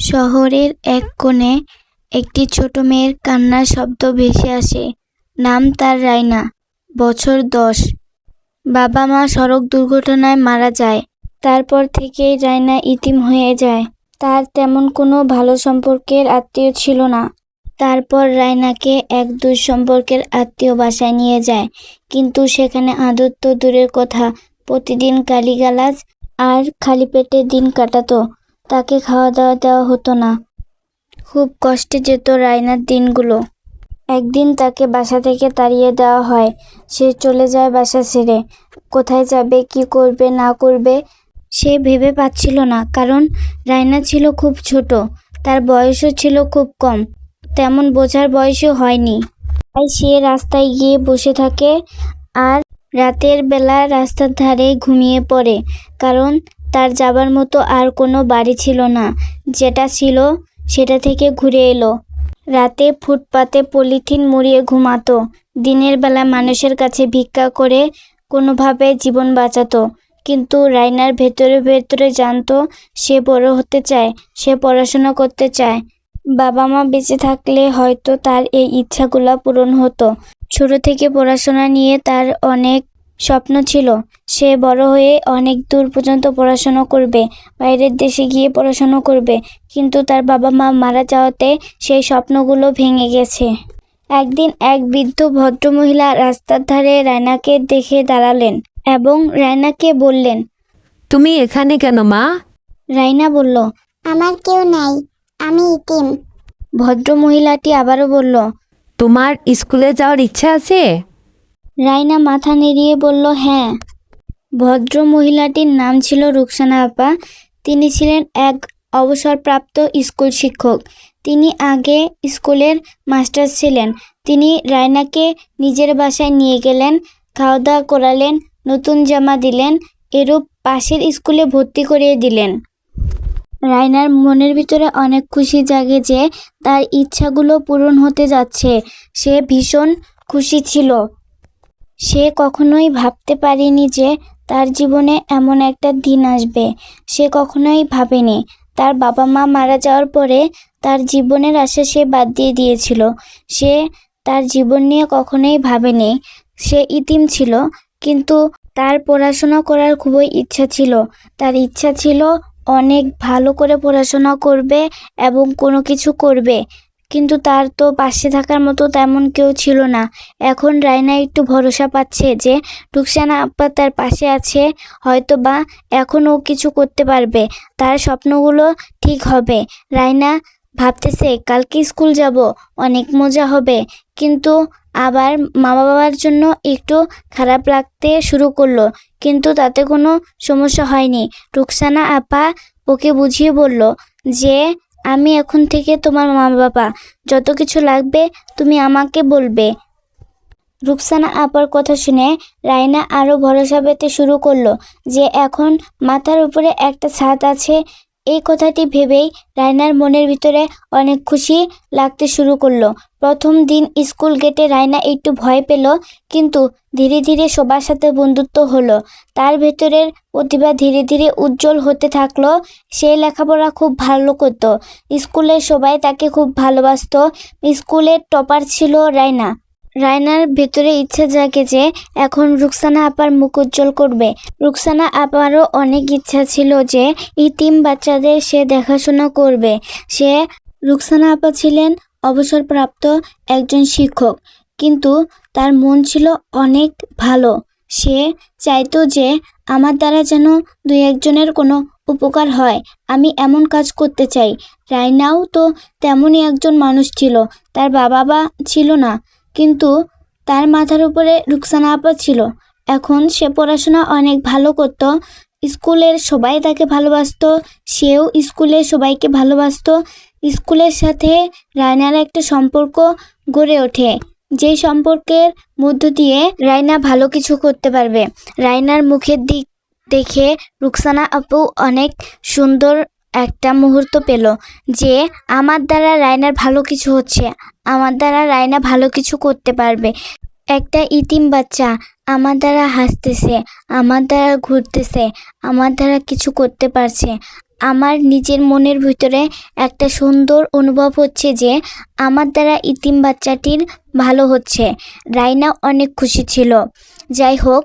শহরের এক কোণে একটি ছোট মেয়ের কান্নার শব্দ ভেসে আসে। নাম তার রায়না বছর দশ। বাবা মা সড়ক দুর্ঘটনায় মারা যায়। তারপর থেকেই রায়না ইতিম হয়ে যায়। তার তেমন কোনো ভালো সম্পর্কের আত্মীয় ছিল না। তারপর রায়নাকে এক দূর সম্পর্কের আত্মীয় বাসায় নিয়ে যায়। কিন্তু সেখানে আদর তো দূরের কথা, প্রতিদিন গালিগালাজ আর খালি পেটে দিন কাটাতো। তাকে খাওয়া দাওয়া দেওয়া হতো না। খুব কষ্টে যেত রায়নার দিনগুলো। একদিন তাকে বাসা থেকে তাড়িয়ে দেওয়া হয়। সে চলে যায় বাসা ছেড়ে। কোথায় যাবে, কি করবে, না করবে, সে ভেবে পাচ্ছিল না। কারণ রায়না ছিল খুব ছোট। তার বয়সও ছিল খুব কম। তেমন বোঝার বয়সও হয়নি। তাই সে রাস্তায় গিয়ে বসে থাকে আর রাতের বেলা রাস্তার ধারে ঘুমিয়ে পড়ে। কারণ তার যাবার মতো আর কোনো বাড়ি ছিল না। যেটা ছিল, সেটা থেকে ঘুরে এলো। রাতে ফুটপাতে পলিথিন মুড়িয়ে ঘুমাতো। দিনের বেলা মানুষের কাছে ভিক্ষা করে কোনোভাবে জীবন বাঁচাতো। কিন্তু রাইনার ভেতরে ভেতরে জানতো, সে বড় হতে চায়, সে পড়াশোনা করতে চায়। বাবা মা বেঁচে থাকলে হয়তো তার এই ইচ্ছাগুলো পূরণ হতো। ছোট থেকে পড়াশোনা নিয়ে তার অনেক স্বপ্ন ছিল। সে বড় হয়ে অনেক দূর পর্যন্ত পড়াশোনা করবে বাইরের দেশে গিয়ে পড়াশোনা করবে। কিন্তু তার বাবা মা মারা যাওয়াতে সেই স্বপ্নগুলো ভেঙে গেছে। একদিন এক বৃদ্ধ ভদ্রমহিলা রাস্তার ধারে রায়নাকে দেখে দাঁড়ালেন এবং রায়নাকে বললেন তুমি এখানে কেন মা? রায়না বলল আমার কেউ নাই আমি ইতিম। ভদ্রমহিলাটি আবারও বলল তোমার স্কুলে যাওয়ার ইচ্ছা আছে? রাইনা মাথা নেড়িয়ে বলল হ্যাঁ। ভদ্র মহিলাটির নাম ছিল রুকসানা আপা। তিনি ছিলেন এক অবসরপ্রাপ্ত স্কুল শিক্ষক। তিনি আগে স্কুলের মাস্টার ছিলেন। তিনি রায়নাকে নিজের বাসায় নিয়ে গেলেন খাওয়া দাওয়া করালেন, নতুন জামা দিলেন, এরূপ পাশের স্কুলে ভর্তি করিয়ে দিলেন। রায়নার মনের ভিতরে অনেক খুশি জাগে যে তার ইচ্ছাগুলো পূরণ হতে যাচ্ছে। সে ভীষণ খুশি ছিল। সে কখনোই ভাবতে পারেনি যে তার জীবনে এমন একটা দিন আসবে, সে কখনোই ভাবেনি। তার বাবা মা মারা যাওয়ার পরে তার জীবনের আশা সে বাদ দিয়ে দিয়েছিল। সে তার জীবন নিয়ে কখনোই ভাবেনি। সে ইতিম ছিল, কিন্তু তার পড়াশোনা করার খুবই ইচ্ছা ছিল। তার ইচ্ছা ছিল অনেক ভালো করে পড়াশোনা করবে এবং কোনো কিছু করবে। কিন্তু তার তো পাশে থাকার মতো তেমন কেউ ছিল না। এখন রায়না একটু ভরসা পাচ্ছে যে রুকসানা আপা তার পাশে আছে হয়তো বা এখন ও কিছু করতে পারবে। তার স্বপ্নগুলো ঠিক হবে। রায়না ভাবতেছে, কালকে স্কুল যাব, অনেক মজা হবে। কিন্তু আবার মা বাবার জন্য একটু খারাপ লাগতে শুরু করল। কিন্তু তাতে কোনো সমস্যা হয়নি। রুকসানা আপা ওকে বুঝিয়ে বলল যে আমি এখন থেকে তোমার মা বাবা যত কিছু লাগবে, তুমি আমাকে বলবে। রুকসানা আপার কথা শুনে রাইনা আরও ভরসা পেতে শুরু করল যে এখন মাথার উপরে একটা ছাদ আছে এই কথাটি ভেবেই রায়নার মনের ভিতরে অনেক খুশি লাগতে শুরু করল। প্রথম দিন স্কুল গেটে রায়না একটু ভয় পেল, কিন্তু ধীরে ধীরে সবার সাথে বন্ধুত্ব হলো। তার ভেতরের প্রতিভা ধীরে ধীরে উজ্জ্বল হতে থাকল। সে লেখাপড়া খুব ভালো করত। স্কুলে সবাই তাকে খুব ভালোবাসতো। স্কুলের টপার ছিল রায়না। রায়নার ভেতরে ইচ্ছা জাগে যে এখন রুকসানা আপার মুখ উজ্জ্বল করবে। রুকসানা আপারও অনেক ইচ্ছা ছিল যে ইতিম বাচ্চাদের সে দেখাশোনা করবে। সে রুকসানা আপা ছিলেন অবসরপ্রাপ্ত একজন শিক্ষক, কিন্তু তার মন ছিল অনেক ভালো। সে চাইতো যে আমার দ্বারা যেন দুই একজনের কোনো উপকার হয়, আমি এমন কাজ করতে চাই। রায়নাও তো তেমনই একজন মানুষ ছিল, তার বাবা বা ছিল না। কিন্তু তার মাথার উপরে রুকসানা আপা ছিল। এখন সে পড়াশোনা অনেক ভালো করত। স্কুলের সবাই তাকে ভালোবাসত, সেও স্কুলে সবাইকে ভালোবাসতো। স্কুলের সাথে রায়নার একটা সম্পর্ক গড়ে ওঠে। যে সম্পর্কের মধ্য দিয়ে রায়না ভালো কিছু করতে পারবে। রায়নার মুখের দিক দেখে রুকসানা আপু অনেক সুন্দর একটা মুহূর্ত পেল যে আমার দ্বারা রায়নার ভালো কিছু হচ্ছে। আমার দ্বারা রায়না ভালো কিছু করতে পারবে। একটা ইতিম বাচ্চা আমার দ্বারা হাসতেছে, আমার দ্বারা ঘুরতেছে, আমার দ্বারা কিছু করতে পারছে। আমার নিজের মনের ভিতরে একটা সুন্দর অনুভব হচ্ছে যে আমার দ্বারা ইতিম বাচ্চাটির ভালো হচ্ছে। রাইনা অনেক খুশি ছিল। যাই হোক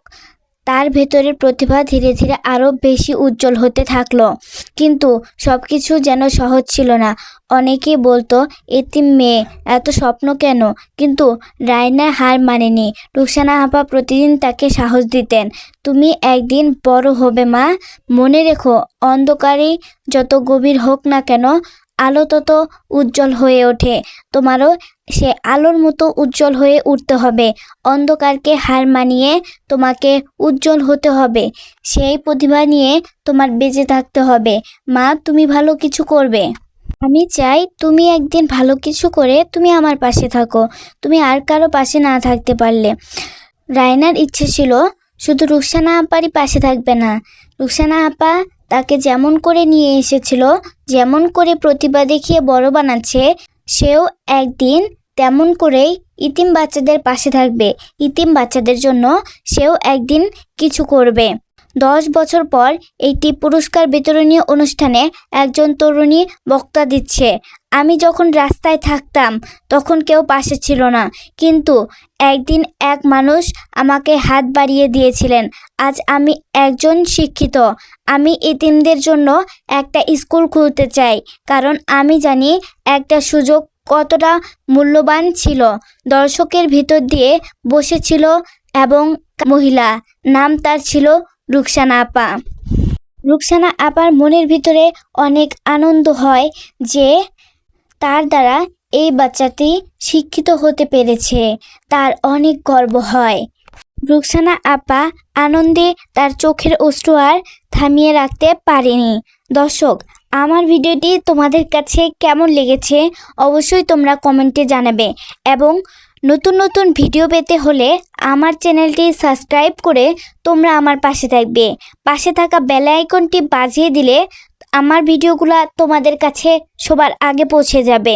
তার ভেতরের প্রতিভা ধীরে ধীরে আরও বেশি উজ্জ্বল হতে থাকল। কিন্তু সব কিছু যেন সহজ ছিল না। অনেকেই বলতো এতিম মেয়ে, এত স্বপ্ন কেন? কিন্তু রায়না হার মানেনি। রুকসানা আপা প্রতিদিন তাকে সাহস দিতেন। তুমি একদিন বড় হবে, মা। মনে রেখো অন্ধকারে যত গভীর হোক না কেন, আলো তত উজ্জ্বল হয়ে ওঠে। তোমারও সে আলোর মতো উজ্জ্বল হয়ে উঠতে হবে। অন্ধকারকে হার মানিয়ে তোমাকে উজ্জ্বল হতে হবে। সেই প্রতিভা নিয়ে তোমার বেঁচে থাকতে হবে। মা, তুমি ভালো কিছু করবে। আমি চাই তুমি একদিন ভালো কিছু করে তুমি আমার পাশে থাকো। তুমি আর কারও পাশে না থাকতে পারলে। রায়নার ইচ্ছে ছিল, শুধু রুকসানা আপারই পাশে থাকবে না। রুকসানা আপা তাকে যেমন করে নিয়ে এসেছিল, যেমন করে প্রতিভা দেখিয়ে বড় বানাচ্ছে সেও একদিন তেমন করেই ইতিম বাচ্চাদের পাশে থাকবে। ইতিম বাচ্চাদের জন্য সেও একদিন কিছু করবে। দশ বছর পর একটি পুরস্কার বিতরণী অনুষ্ঠানে একজন তরুণী বক্তা দিচ্ছে। আমি যখন রাস্তায় থাকতাম, তখন কেউ পাশে ছিল না। কিন্তু একদিন এক মানুষ আমাকে হাত বাড়িয়ে দিয়েছিলেন, আজ আমি একজন শিক্ষিত। আমি এতিমদের জন্য একটা স্কুল খুলতে চাই, কারণ আমি জানি একটা সুযোগ কতটা মূল্যবান ছিল। দর্শকের ভিতর দিয়ে বসেছিল এবং মহিলা, নাম তার ছিল রুকসানা আপা। রুকসানা আপার মনের ভিতরে অনেক আনন্দ হয় যে তার দ্বারা এই বাচ্চাটি শিক্ষিত হতে পেরেছে। তার অনেক গর্ব হয়। রুকসানা আপা আনন্দে তার চোখের অশ্রু আর থামিয়ে রাখতে পারেনি। দর্শক, আমার ভিডিওটি তোমাদের কাছে কেমন লেগেছে অবশ্যই তোমরা কমেন্টে জানাবে এবং নতুন নতুন ভিডিও পেতে হলে আমার চ্যানেলটি সাবস্ক্রাইব করে তোমরা আমার পাশে থাকবে। পাশে থাকা বেল আইকনটি বাজিয়ে দিলে আমার ভিডিওগুলো তোমাদের কাছে সবার আগে পৌঁছে যাবে।